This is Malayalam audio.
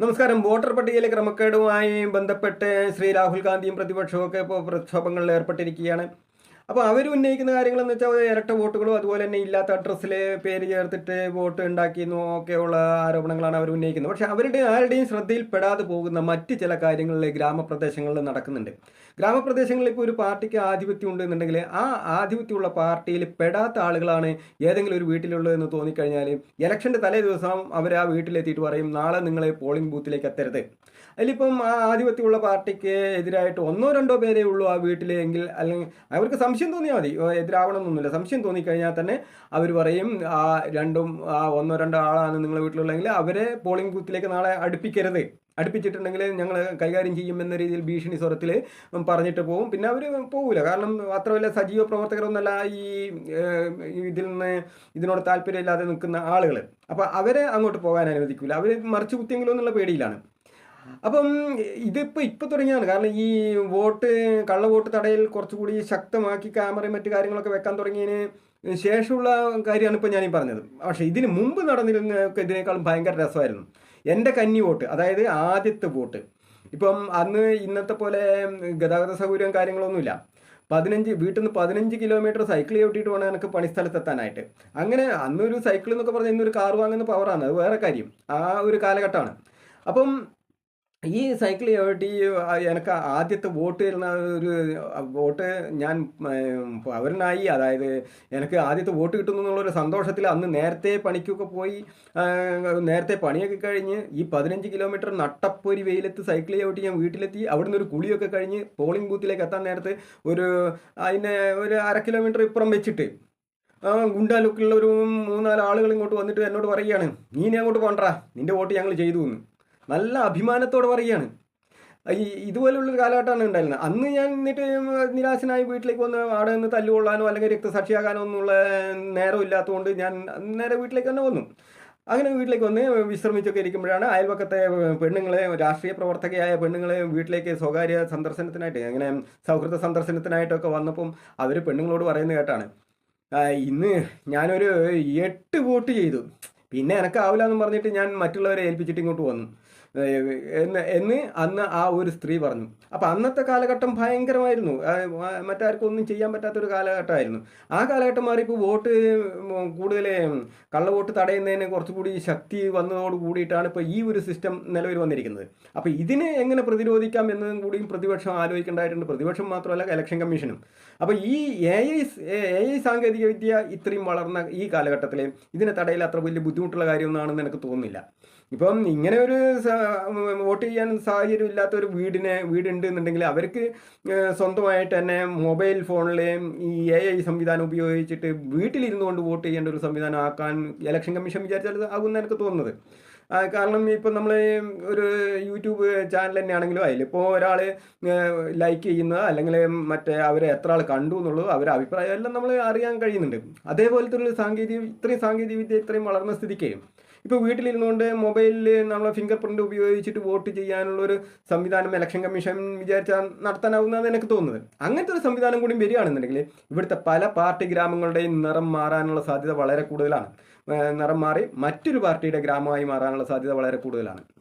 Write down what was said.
നമസ്കാരം. വോട്ടർ പട്ടികയിലെ ക്രമക്കേടുമായി ബന്ധപ്പെട്ട് ശ്രീ രാഹുൽ ഗാന്ധിയും പ്രതിപക്ഷവും ഒക്കെ ഇപ്പോൾ പ്രക്ഷോഭങ്ങളിൽ ഏർപ്പെട്ടിരിക്കുകയാണ്. അപ്പോൾ അവർ ഉന്നയിക്കുന്ന കാര്യങ്ങളെന്ന് വെച്ചാൽ ഇരട്ട വോട്ടുകളും അതുപോലെ തന്നെ ഇല്ലാത്ത അഡ്രസ്സിൽ പേര് ചേർത്തിട്ട് വോട്ട് ഉണ്ടാക്കിയെന്നു ഒക്കെയുള്ള ആരോപണങ്ങളാണ് അവർ ഉന്നയിക്കുന്നത്. പക്ഷേ അവരുടെ ആരുടെയും ശ്രദ്ധയിൽപ്പെടാതെ പോകുന്ന മറ്റ് ചില കാര്യങ്ങളിൽ ഗ്രാമപ്രദേശങ്ങളിൽ നടക്കുന്നുണ്ട്. ഗ്രാമപ്രദേശങ്ങളിൽ ഇപ്പോൾ ഒരു പാർട്ടിക്ക് ആധിപത്യം ഉണ്ടെന്നുണ്ടെങ്കിൽ ആ ആധിപത്യമുള്ള പാർട്ടിയിൽ പെടാത്ത ആളുകളാണ് ഏതെങ്കിലും ഒരു വീട്ടിലുള്ളതെന്ന് തോന്നിക്കഴിഞ്ഞാൽ ഇലക്ഷന്റെ തലേ ദിവസം അവർ ആ വീട്ടിലെത്തിയിട്ട് പറയും നാളെ നിങ്ങളെ പോളിംഗ് ബൂത്തിലേക്ക് എത്തരുത്. അതിലിപ്പം ആ ആധിപത്യമുള്ള പാർട്ടിക്ക് എതിരായിട്ട് ഒന്നോ രണ്ടോ പേരേ ഉള്ളൂ ആ വീട്ടിലെങ്കിൽ അല്ലെങ്കിൽ അവർക്ക് സംശയം തോന്നിയാൽ മതി. എതിരാവണമെന്നൊന്നുമില്ല സംശയം തോന്നിക്കഴിഞ്ഞാൽ തന്നെ അവർ പറയും ആ രണ്ടും ആ ഒന്നോ രണ്ടോ ആളാണ് നിങ്ങളുടെ വീട്ടിലുള്ളതെങ്കിൽ അവരെ പോളിംഗ് ബൂത്തിലേക്ക് നാളെ അടുപ്പിക്കരുത്. അടുപ്പിച്ചിട്ടുണ്ടെങ്കിൽ ഞങ്ങൾ കൈകാര്യം ചെയ്യും എന്ന രീതിയിൽ ഭീഷണി സ്വരത്തിൽ പറഞ്ഞിട്ട് പോകും പിന്നെ അവർ പോകില്ല കാരണം അത്ര വലിയ സജീവ പ്രവർത്തകരൊന്നല്ല ഈ ഇതിൽ നിന്ന് ഇതിനോട് താല്പര്യമില്ലാതെ നിൽക്കുന്ന ആളുകൾ അപ്പോൾ അവരെ അങ്ങോട്ട് പോകാൻ അനുവദിക്കില്ല അവർ മറിച്ച് കുത്തിയെങ്കിലോ എന്നുള്ള പേടിയിലാണ്. അപ്പം ഇതിപ്പോൾ ഇപ്പോൾ തുടങ്ങിയാണ് കാരണം ഈ വോട്ട് കള്ള വോട്ട് തടയൽ കുറച്ചുകൂടി ശക്തമാക്കി ക്യാമറയും മറ്റു കാര്യങ്ങളൊക്കെ വെക്കാൻ തുടങ്ങിയതിന് ശേഷമുള്ള കാര്യമാണ് ഇപ്പോൾ ഞാനീ പറഞ്ഞത്. പക്ഷേ ഇതിന് മുമ്പ് നടന്നിരുന്നൊക്കെ ഇതിനേക്കാളും ഭയങ്കര രസമായിരുന്നു. എന്റെ കന്നി വോട്ട് അതായത് ആദ്യത്തെ വോട്ട്. ഇപ്പം അന്ന് ഇന്നത്തെ പോലെ ഗതാഗത സൗകര്യം കാര്യങ്ങളൊന്നുമില്ല. പതിനഞ്ച് വീട്ടിൽ നിന്ന് പതിനഞ്ച് കിലോമീറ്റർ സൈക്കിൾ ചവിട്ടിയിട്ട് വേണം എനിക്ക് പണിസ്ഥലത്ത് എത്താനായിട്ട് അങ്ങനെ അന്നൊരു സൈക്കിൾ എന്നൊക്കെ പറഞ്ഞാൽ ഇന്നൊരു കാർ വാങ്ങുന്ന പവറാണ് അത് വേറെ കാര്യം. ആ ഒരു കാലഘട്ടമാണ്. അപ്പം ഈ സൈക്കിൾ ചവിട്ടി എനിക്ക് ആദ്യത്തെ വോട്ട് തരുന്ന ഒരു വോട്ട് ഞാൻ പൗരനായി അതായത് എനിക്ക് ആദ്യത്തെ വോട്ട് കിട്ടുന്നു എന്നുള്ളൊരു സന്തോഷത്തിൽ അന്ന് നേരത്തെ പണിക്കൊക്കെ പോയി നേരത്തെ പണിയൊക്കെ കഴിഞ്ഞ് ഈ പതിനഞ്ച് കിലോമീറ്റർ നട്ടപ്പൊരി വെയിലത്ത് സൈക്കിൾ ചവിട്ടി ഞാൻ വീട്ടിലെത്തി. അവിടുന്ന് ഒരു കുളിയൊക്കെ കഴിഞ്ഞ് പോളിംഗ് ബൂത്തിലേക്ക് എത്താൻ നേരത്തെ ഒരു അതിനെ ഒരു അര കിലോമീറ്റർ ഇപ്പുറം വെച്ചിട്ട് ആ ഗുണ്ടാ ലുക്കിലുള്ള ഒരു മൂന്നാൽ ആളുകൾ ഇങ്ങോട്ട് വന്നിട്ട് എന്നോട് പറയുകയാണ് നീ നീ അങ്ങോട്ട് പോണ്ടാ നിന്റെ വോട്ട് ഞങ്ങൾ ചെയ്തു എന്ന് നല്ല അഭിമാനത്തോടെ പറയുകയാണ്. ഈ ഇതുപോലുള്ളൊരു കാലഘട്ടമാണ് ഉണ്ടായിരുന്നത്. അന്ന് ഞാൻ എന്നിട്ട് നിരാശനായി വീട്ടിലേക്ക് വന്ന് അവിടെ നിന്ന് തല്ലുകൊള്ളാനോ അല്ലെങ്കിൽ രക്തസാക്ഷിയാകാനോ ഒന്നുള്ള നേരം ഇല്ലാത്തതുകൊണ്ട് ഞാൻ നേരെ വീട്ടിലേക്ക് തന്നെ വന്നു. അങ്ങനെ വീട്ടിലേക്ക് വന്ന് വിശ്രമിച്ചൊക്കെ ഇരിക്കുമ്പോഴാണ് അയൽവക്കത്തെ പെണ്ണുങ്ങളെ രാഷ്ട്രീയ പ്രവർത്തകയായ പെണ്ണുങ്ങളെ വീട്ടിലേക്ക് സ്വകാര്യ സന്ദർശനത്തിനായിട്ട് അങ്ങനെ സൗഹൃദ സന്ദർശനത്തിനായിട്ടൊക്കെ വന്നപ്പം അവർ പെണ്ണുങ്ങളോട് പറയുന്നത് കേട്ടാണ്. ഇന്ന് ഞാനൊരു എട്ട് വോട്ട് ചെയ്തു. പിന്നെ എനക്കാവില്ല എന്ന് പറഞ്ഞിട്ട് ഞാൻ മറ്റുള്ളവരെ ഏൽപ്പിച്ചിട്ട് ഇങ്ങോട്ട് വന്നു. എന്ന് എന്ന് അന്ന് ആ ഒരു സ്ത്രീ പറഞ്ഞു. അപ്പം അന്നത്തെ കാലഘട്ടം ഭയങ്കരമായിരുന്നു. മറ്റാർക്കും ഒന്നും ചെയ്യാൻ പറ്റാത്തൊരു കാലഘട്ടമായിരുന്നു. ആ കാലഘട്ടം മാറി ഇപ്പോൾ വോട്ട് കൂടുതൽ കള്ളവോട്ട് തടയുന്നതിന് കുറച്ചുകൂടി ശക്തി വന്നതോട് കൂടിയിട്ടാണ് ഇപ്പോൾ ഈ ഒരു സിസ്റ്റം നിലവിൽ വന്നിരിക്കുന്നത്. അപ്പോൾ ഇതിനെ എങ്ങനെ പ്രതിരോധിക്കാം എന്നതും കൂടിയും പ്രതിപക്ഷം ആലോചിക്കേണ്ടതായിട്ടുണ്ട്. പ്രതിപക്ഷം മാത്രമല്ല ഇലക്ഷൻ കമ്മീഷനും. അപ്പോൾ ഈ എ ഐ എ ഐ സാങ്കേതിക വിദ്യ ഇത്രയും വളർന്ന ഈ കാലഘട്ടത്തിൽ ഇതിനെ തടയിൽ അത്ര വലിയ ബുദ്ധിമുട്ടുള്ള കാര്യമൊന്നാണെന്ന് എനിക്ക് തോന്നുന്നില്ല. ഇപ്പം ഇങ്ങനെ ഒരു വോട്ട് ചെയ്യാൻ സാഹചര്യം ഇല്ലാത്ത ഒരു വീടിനെ വീടുണ്ട് എന്നുണ്ടെങ്കിൽ അവർക്ക് സ്വന്തമായിട്ട് തന്നെ മൊബൈൽ ഫോണിലെയും ഈ എ ഐ സംവിധാനം ഉപയോഗിച്ചിട്ട് വീട്ടിലിരുന്നു കൊണ്ട് വോട്ട് ചെയ്യേണ്ട ഒരു സംവിധാനം ആക്കാൻ ഇലക്ഷൻ കമ്മീഷൻ വിചാരിച്ചാൽ ആകുന്ന എനിക്ക് തോന്നുന്നത്. കാരണം ഇപ്പം നമ്മൾ ഒരു യൂട്യൂബ് ചാനൽ തന്നെയാണെങ്കിലും അതിലിപ്പോൾ ഒരാൾ ലൈക്ക് ചെയ്യുന്നത് അല്ലെങ്കിൽ മറ്റേ അവരെ എത്ര ആൾ കണ്ടു എന്നുള്ളത് അവരുടെ അഭിപ്രായം എല്ലാം നമ്മൾ അറിയാൻ കഴിയുന്നുണ്ട്. അതേപോലത്തെ ഒരു സാങ്കേതിക ഇത്രയും സാങ്കേതിക വിദ്യ ഇത്രയും വളർന്ന സ്ഥിതിക്ക് ഇപ്പോൾ വീട്ടിലിരുന്നുകൊണ്ട് മൊബൈലിൽ നമ്മളെ ഫിംഗർ പ്രിന്റ് ഉപയോഗിച്ചിട്ട് വോട്ട് ചെയ്യാനുള്ള ഒരു സംവിധാനം ഇലക്ഷൻ കമ്മീഷൻ വിചാരിച്ചാൽ നടത്താനാവുന്നതെന്ന് എനിക്ക് തോന്നുന്നത്. അങ്ങനത്തെ ഒരു സംവിധാനം കൂടി വരികയാണെന്നുണ്ടെങ്കിൽ ഇവിടുത്തെ പല പാർട്ടി ഗ്രാമങ്ങളുടെയും നിറം മാറാനുള്ള സാധ്യത വളരെ കൂടുതലാണ്. നിറം മാറി മറ്റൊരു പാർട്ടിയുടെ ഗ്രാമമായി മാറാനുള്ള സാധ്യത വളരെ കൂടുതലാണ്.